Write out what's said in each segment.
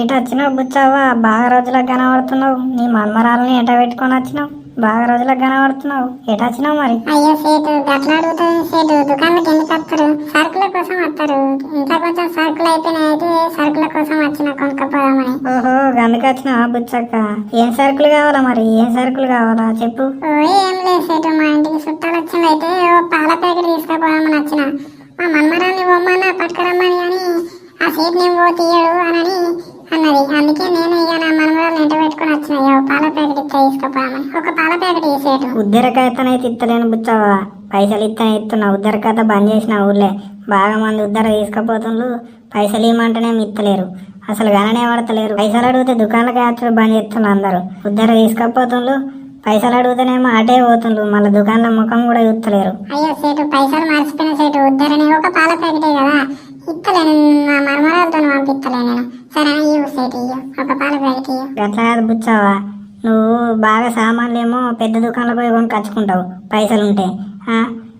ఇటు వచ్చినావు బుచ్చావా? బాగా రోజులకు కనబడుతున్నావు. నీ మన్మరాలని ఎట పెట్టుకొని వచ్చినావు? బాగా రోజులకు కనబడుతున్నావు. ఎటు వచ్చినావు మరి? అయ్యో సేటు గట్ల అడుగుతుంది సేటు. దుకాణానికి ఎందుకు వస్తారు. సరుకుల కోసం వస్తారు. ఇంకా కొంచెం సరుకులు అయిపోయినాయి అయితే సరుకుల కోసం వచ్చిన కొనుక్కపోదామని. ఓహో గందుకు వచ్చినావా బుచ్చక్క. ఏం సరుకులు కావాలా మరి? ఏం సరుకులు కావాలా? చెప్పు. ఓ ఏం లేదు సేటు. మా ఇంటికి చుట్టాలు వచ్చింది అయితే ఓ పాల ప్యాకెట్ తీసుకుపోదామని వచ్చిన. మా మన్మరాన్ని బొమ్మన్న పట్టుకురమ్మని అని ఆ సేటు నేను తీయడు అని అన్నది అందుకే నేను ఇక నా మన్మరాలు ఎంట పెట్టుకుని వచ్చిన. ఇక పాల ప్యాకెట్ ఇస్తే తీసుకుపోదామని. ఒక పాల ప్యాకెట్ ఈ సేటు ఉద్దరకాయతనైతే ఇత్తలేను బుచ్చావా పైసలు ఇత్తనే ఇస్తున్నా ఉద్దరకాయత బంద్ చేసిన ఊళ్ళే బాగా మంది ఉద్దర తీసుకుపోతుండ్రు. పైసలు ఇవ్వమంటేనే ఇత్తలేరు. అసలు గణనే పడతలేరు. పైసలు అడిగితే దుకాణాలకి యాత్ర బంద్ చేస్తున్నారు అందరూ. ఉద్దర తీసుకపోతుండ్రు. పైసలు అడిగితేనేమో అటే పోతుండ్రు. మళ్ళీ దుకాణంలో ముఖం కూడా చూస్తలేరు. అయ్యో సేటు పైసలు మర్చిపోయిన సేటు. ఉద్దరని ఒక పాల ప్యాకెటే కదా. మా మరమరాలతో నేను. సరే ఇవ్వు సేటు ఇయ్యు. ఒక పాల ప్యాకెట్ ఇయ్యు. గట్లా కాదు బుచ్చావా నువ్వు బాగా సామాన్లు ఏమో పెద్ద దుకాణంలో పోయి కొనుకొచ్చుకుంటావు పైసలు ఉంటే ఆ,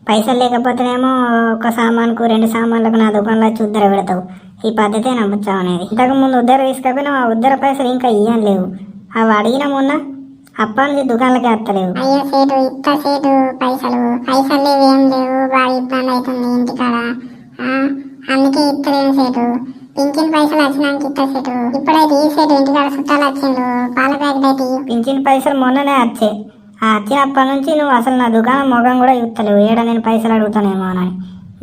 పైసలు లేకపోతేనేమో ఒక సామాన్కు రెండు సామాన్లకు నా దుకాణంలో వచ్చి ఉద్దర పెడతావు. ఈ పద్ధతే నా బుచ్చావు అనేది? ఇంతకు ముందు ఉద్దర తీసుకపోయినా ఆ ఉద్దర పైసలు ఇంకా ఇయ్యం లేవు. అవి అడిగిన మొన్న అప్పటి దుకాణాలకి వస్తలేవు అయ్యో సేటు ఇత్త సేటు పైసలు. పైసలు లేవు ఏం లేవు. బాగా ఇబ్బంది అవుతుంది ఇంటికాడ. ఆ, అందుకే ఇత్తలేను సేటు పింఛన్ పైసలు వచ్చినాక ఇత్త సేటు ఇప్పుడైతే ఈ సేటు ఇంటికాడ చుట్టాలు వచ్చిండు పాల ప్యాకెట్ అయితే. పింఛన్ పైసలు మొన్ననే వచ్చాయి ఆ వచ్చినప్పటి నుంచి నువ్వు అసలు నా దుకాణం మొగం కూడా చూస్తలేవు ఏడ నేను పైసలు అడుగుతానేమో అని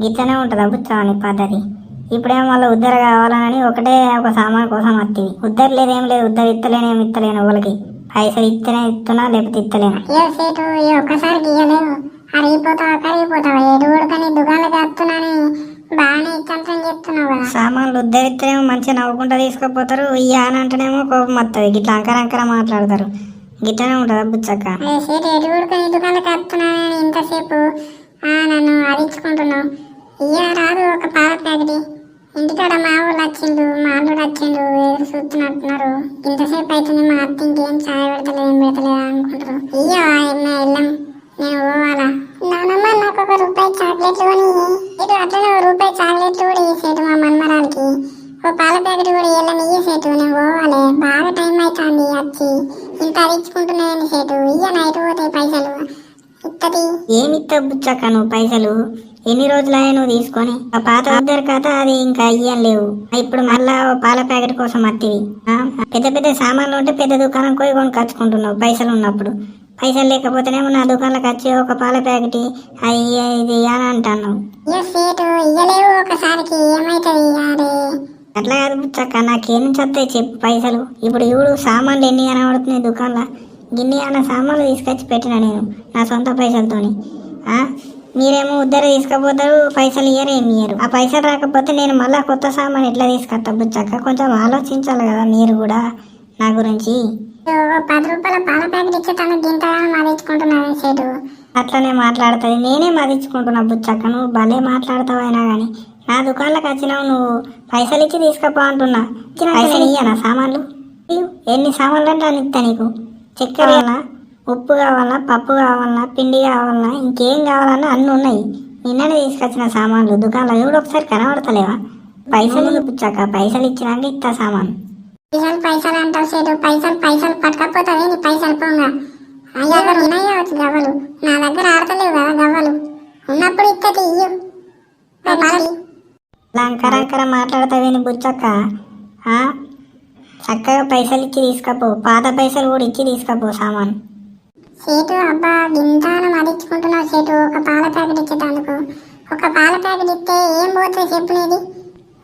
గిట్లనే ఉంటుందా బుచ్చావు నీ పద్ధతి. ఇప్పుడేమో మళ్ళీ ఉద్దర కావాలని ఒకటే ఒక సామాన్ కోసం వస్తుంది ఉద్దర లేదేం లేదు. ఉద్దర ఇత్తలేనేం ఇత్తలేను వాళ్ళకి పైసలు ఇస్తేనే ఇస్తున్నా లేకపోతే సేటు ఈ ఒక్కసారి గీయలేవు. అరిగిపోతావా కరిగిపోతావా? ఏడు ఉడకని దుకాణాలకు వస్తున్నాని బాగానే ఇచ్చంతం చెప్తున్నావు కదా. సామాన్లు ఉద్దరిస్తేనేమో మంచిగా నవ్వుకుంటా తీసుకుపోతారు. ఇయ్య అని అంటేనేమో కోపం వస్తుంది గిట్లా అంకర అంకర మాట్లాడతారు. గిట్లనే ఉంటుందా బుచ్చక్క? సేటు ఎటు దుకాణాలకు ఇంతసేపు నన్ను ఇయ్య రాదు ఒక పాల ప్యాకెట్. ఇంటికాడ మా వాళ్ళు వచ్చిండు మా అల్లుడు వచ్చిండు ఎదురు చూస్తున్నట్టున్నారు. ఇంతసేపు అవుతుంది మా అత్త ఇంకేం చాయ్ పెడతలేదు ఏం పెడతలేదు అనుకుంటారు ఇయ్య ఏమిస్తావు బుచ్చక్క నువ్వు పైసలు? ఎన్ని రోజులయ్యా నువ్వు తీసుకొని? ఆ పాత ఉద్దరు కథ అది ఇంకా అయ్యం లేవు. ఇప్పుడు మళ్ళా పాల ప్యాకెట్ కోసం అత్తివి? పెద్ద పెద్ద సామాన్లు ఉంటే పెద్ద దుకాణం పోయి కొనుకొచ్చుకుంటున్నావు పైసలు ఉన్నప్పుడు. పైసలు లేకపోతేనేమో నా దుకాణంలోకి వచ్చి ఒక పాల ప్యాకెట్ అది ఇది అని అంటాను అట్లా కాదు బుచ్చక్క నాకేం నుంచి వస్తాయి చెప్పు పైసలు. ఇప్పుడు ఇవుడు సామాన్లు ఎన్ని కనబడుతున్నాయి దుకాణంలో. గిన్ని అన్న సామాన్లు తీసుకొచ్చి పెట్టిన నేను నా సొంత పైసలతోని. ఆ? మీరేమో ఉద్దర తీసుకుపోతారు పైసలు ఇయ్యరు ఏమి ఇయ్యరు. ఆ పైసలు రాకపోతే నేను మళ్ళా కొత్త సామాన్ ఎట్లా తీసుకొస్తా బుచ్చక్క కొంచెం ఆలోచించాలి కదా మీరు కూడా నా గురించి. పది రూపాయల పాల ప్యాకెట్ ఇచ్చే తనకు గింతగానో మరించుకుంటున్నాను సేటు. అట్లనే మాట్లాడుతుంది. నేనే మదించుకుంటున్నా బుచ్చక్క నువ్వు భలే మాట్లాడతావు అయినా కానీ నా దుకాణంలోకి వచ్చినావు నువ్వు. పైసలు ఇచ్చి తీసుకపో అంటున్నా. పైసలు ఇయ్యనా సామాన్లు. ఎన్ని సామాన్లు అంటే అని ఇస్తా నీకు? చక్కెర కావాలా ఉప్పు కావాలా పప్పు కావాలా పిండి కావాలా ఇంకేం కావాలన్నా అన్నీ ఉన్నాయి. నిన్ననే తీసుకొచ్చిన సామాన్లు దుకాణంలో కూడా ఒకసారి కనబడతలేవా? పైసలు బుచ్చక్క పైసలు ఇచ్చినాక ఇస్తా సామాన్. పైసలు పైసలు అంటావు సేటు పైసలు పైసలు పట్టకపోతావే నీ పైసలు పోగా? అయ్యా ఉన్నాయా వచ్చి గవ్వలు. నా దగ్గర ఆడతలేవు కదా గవ్వలు. ఉన్నప్పుడు ఇత్తది ఇయ్యు. లంకరంకర మాట్లాడతావేని బుచ్చక్క? చక్కగా పైసలు ఇచ్చి తీసుకపో. పాత పైసలు కూడా ఇచ్చి తీసుకపో సామాన్. సేటు అబ్బా గింతాను మరించుకుంటున్నావు సేటు. ఒక పాల ప్యాకెట్ ఇచ్చేటందుకు ఒక పాల ప్యాకెట్ ఇస్తే ఏం పోతుంది చెప్పు నీది?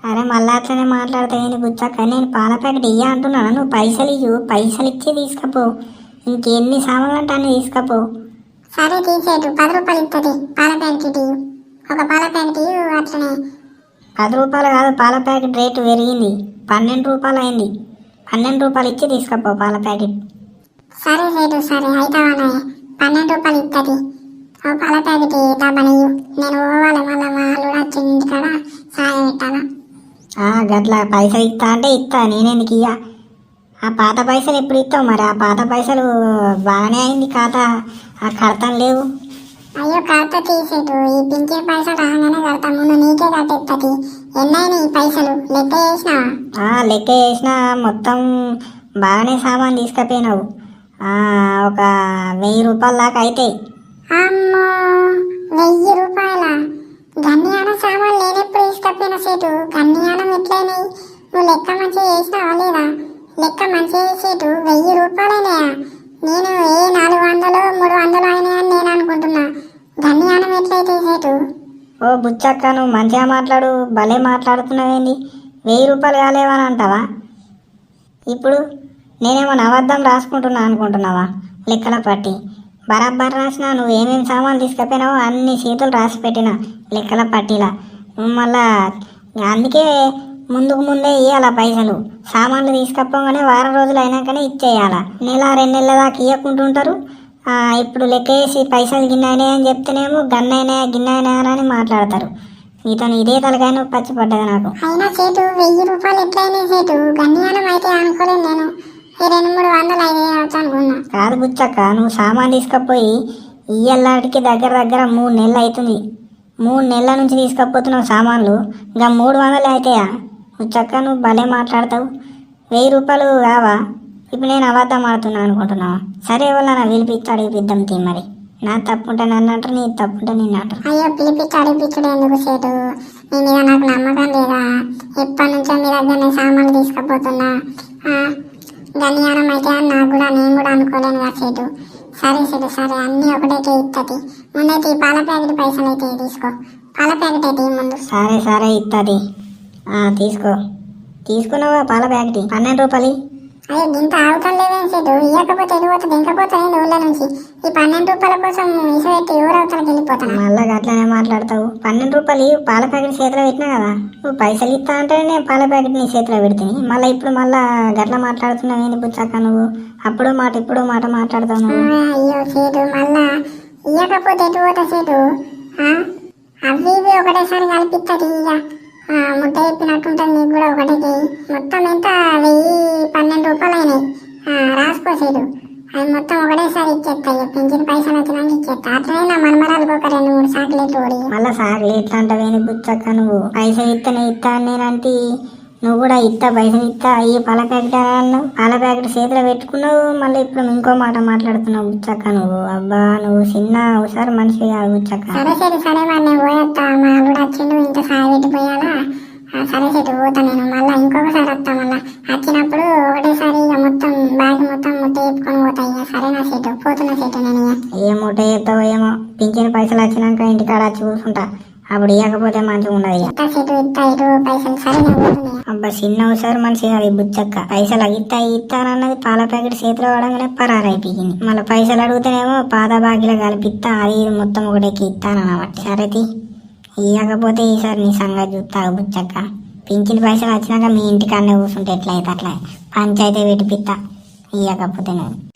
అరే మళ్ళా అట్లనే మాట్లాడతావేని బుచ్చక్క నేను పాల ప్యాకెట్ ఇయ్య అంటున్నాను? నువ్వు పైసలు ఇవ్వు పైసలు ఇచ్చి తీసుకపో. ఇంకెన్ని సామాన్లు అంటే అన్ని తీసుకపో. సరే తీసేటు పది రూపాయలు ఇస్తుంది పాల ప్యాకెట్ ఇయ్యు. ఒక పాల ప్యాకెట్ ఇయ్యు అట్లనే. పది రూపాయలు కాదు పాల ప్యాకెట్ రేటు పెరిగింది. పన్నెండు రూపాయలు అయింది. పన్నెండు రూపాయలు ఇచ్చి తీసుకపో పాల ప్యాకెట్. సరే సేటు సరే. అయితావనే పన్నెండు రూపాయలు ఇస్తుంది ఓ పాల ప్యాకెట్ డబ్బనియ్యు నేను పోవాలి మళ్ళీ మా అల్లుడు వచ్చింది ఇంటికాడ సాయం పెట్టాలా? ఆ, గట్ల పైసలు ఇస్తా అంటే ఇస్తా. నేనెందుకు ఇయ్య? ఆ పాత పైసలు ఎప్పుడు ఇస్తావు మరి? ఆ పాత పైసలు బాగానే అయింది ఖాతా. ఆ కడతాను లేవు. అయ్యో కడత తీసేటు. ఈ పింఛన్ పైసలు రాగానే కడతా. ముందు నీకే కట్టేస్తుంది ఎన్నైనాయి పైసలు? లెక్క చేసినావా? ఆ, లెక్క చేసిన. మొత్తం బాగానే సామాన్ తీసుకుపోయినావు. ఒక వెయ్యి రూపాయల దాకా అవుతాయి అమ్మో వెయ్యి రూపాయల? గన్యాన సామాన్ లేనెప్పుడు తీసుకపోయిన సేటు. గన్యానం ఎట్లయినాయి? నువ్వు లెక్క మంచిగా చేసినావా లేదా? లెక్క మంచిగా చేసేటు. వెయ్యి రూపాయలైనాయా? నేను ఏ నాలుగు వందలు మూడు వందలు అయినాయని నేను అనుకుంటున్నా. గన్యానం ఎట్లయితే సేటు ఓ బుచ్చక్క నువ్వు మంచిగా మాట్లాడు భలే మాట్లాడుతున్నావేంది? వెయ్యి రూపాయలు కాలేవని అంటావా? ఇప్పుడు నేనేమో అబద్ధం రాసుకుంటున్నా అనుకుంటున్నావా? లెక్కల పట్టి. బరాబర్ రాసిన నువ్వు ఏమేమి సామాన్లు తీసుకుపోయినావో అన్ని సీతులు రాసి పెట్టిన లెక్కల పట్టిలా. మళ్ళా అందుకే ముందుకు ముందే ఇవ్వాల పైసలు. సామాన్లు తీసుకపోగానే వారం రోజులు అయినాకనే ఇచ్చేయాల. నెల రెండు నెలల దాకా ఇవ్వకుంటుంటారు ఇప్పుడు లెక్క వేసి పైసలు గిన్నెనే అని చెప్తేనేమో గన్నైనా గిన్నెనా అని మాట్లాడతారు. ఇతను ఇదే తలకాయ పచ్చి పడ్డది నాకు. అయినా సేటు వెయ్యి రూపాయలు ఎట్లయినా సేటు గన్యానం అయితే అనుకోలేదు నేను. ఈ రెండు మూడు వందలు అయితే అనుకున్నా. కాదు బుచ్చక్క నువ్వు సామాన్ తీసుకపోయి ఇయ్యల్లాడికి దగ్గర దగ్గర మూడు నెలలు అవుతుంది. మూడు నెలల నుంచి తీసుకపోతున్నావు సామాన్లు. ఇంకా మూడు వందలు అవుతాయా బుచ్చక్క నువ్వు భలే మాట్లాడతావు. వెయ్యి రూపాయలు కావా? ఇప్పుడు నేను అబద్ధం ఆడుతున్నా అనుకుంటున్నావా? సరే వల్ల పిలిపించి అడిగిపిద్దాం తీ మరి. నా తప్పుంటే నన్ను అంటారు నీ తప్పుంటే నిన్ను అంటారు. అయ్యో పిలిపించి అడిపించడు ఎందుకు సేటు? నీ మీద నాకు నమ్మకం లేదా? ఎప్పటి నుంచో మీ దగ్గరనే సామాన్లు తీసుకుపోతున్నా. గనియానం అయితే నాకు కూడా నేను కూడా అనుకోలేను కదా సేటు. సరే సేటు సరే అన్నీ ఒకటైతే ఇస్తుంది ముందైతే ఈ పాల ప్యాకెట్ పైసలు అయితే తీసుకో. పాల ప్యాకెట్ అయితే ముందు. సరే సరే ఇస్తుంది తీసుకో. తీసుకున్నావా పాల ప్యాకెట్? పన్నెండు రూపాయలు. అయ్యో ఇంత ఆవుతాం లేవేం సేటు ఇవ్వకపోతే వెళ్ళిపోతుంది ఇంకపోతాయి ఊళ్ళ నుంచి? ఈ పన్నెండు రూపాయల కోసం ఇసుపెట్టి ఊరవతలకి వెళ్ళిపోతాను? మళ్ళా అట్లనే మాట్లాడతావు. పన్నెండు రూపాయలు పాల ప్యాకెట్ చేతిలో పెట్టినా కదా? నువ్వు పైసలు ఇస్తా అంటే నేను పాల ప్యాకెట్ నీ చేతిలో పెడుతుంది మళ్ళీ ఇప్పుడు మళ్ళా గట్ల మాట్లాడుతున్నావు ఏంది పుచ్చాక నువ్వు? అప్పుడు మాట ఇప్పుడు మాట మాట్లాడతావు అయ్యో సేటు మళ్ళా ఇయ్యకపోతే ఎటు పోతా సేటు? అవి ఇవి ఒకటేసారి కలిపిస్తుంది ఇక ముద్ద చెప్పినట్టుంటుంది నీకు కూడా ఒకటికి మొత్తం ఎంత? వెయ్యి పన్నెండు రూపాయలు అయినాయి ఆ, అది మొత్తం ఒకటేసారి ఇచ్చేస్తా ఇక. పెంచిన పైసలు వచ్చినాక ఇచ్చేస్తా అట్లనే నా మనమరాలకు ఒక రెండు మూడు సాకులు ఓడి మళ్ళా సార్లు ఎట్లా అంటావేంది పుచ్చక్క నువ్వు. పైసలు ఇస్తేనే ఇస్తా అని నేనంటే నువ్వు కూడా ఇస్తా పైసలు ఇస్తా ఈ పాల ప్యాకెట్ అని అన్నావు. పాల ప్యాకెట్ చేతిలో పెట్టుకున్నావు మళ్ళీ ఇప్పుడు ఇంకో మాట మాట్లాడుతున్నావు బుచ్చక్క నువ్వు. అబ్బా నువ్వు చిన్న ఒకసారి మనిషి కాదు సరే సరే సరే నేను పోయేస్తా మా అల్లుడు వచ్చిండు ఇంత సాయి పెట్టిపోయాలా ఆ, సరే సెటు పోతా నేను. మళ్ళీ ఇంకొకసారి వస్తా మళ్ళీ. వచ్చినప్పుడు ఒకటేసారి ఇక మొత్తం బ్యాగ్ మొత్తం ముట్ట చెప్పుకొని పోతా ఇక. సరేనా సెటు? పోతున్నా సెటు నేను ఏ మూట చేస్తావో ఏమో. పింఛన్ పైసలు వచ్చినాక ఇంటికాడ వచ్చి కూర్చుంటా. అప్పుడు ఇవ్వకపోతే మంచిగా ఉండదు నేను. అబ్బా చిన్న ఒకసారి కాదు ఈ బుచ్చక్క పైసలు ఇస్తా ఇస్తానన్నది పాల ప్యాకెట్ చేతిలో పడగానే పరారైపోయింది మళ్ళీ పైసలు అడిగితేనేమో పాత బాగిలో కలిపిస్తా అది ఇది మొత్తం ఒకటేకి ఇస్తానన్నమాట సరే తీ. ఇవ్వకపోతే ఈసారి నీ సంగతి చూస్తా బుచ్చక్క పింఛన్ పైసలు వచ్చినాక మీ ఇంటికాడనే కూర్చుంటే ఎట్లయితే అట్లా. పంచాయతీ పెట్టిపిస్తా ఇవ్వకపోతే నువ్వు.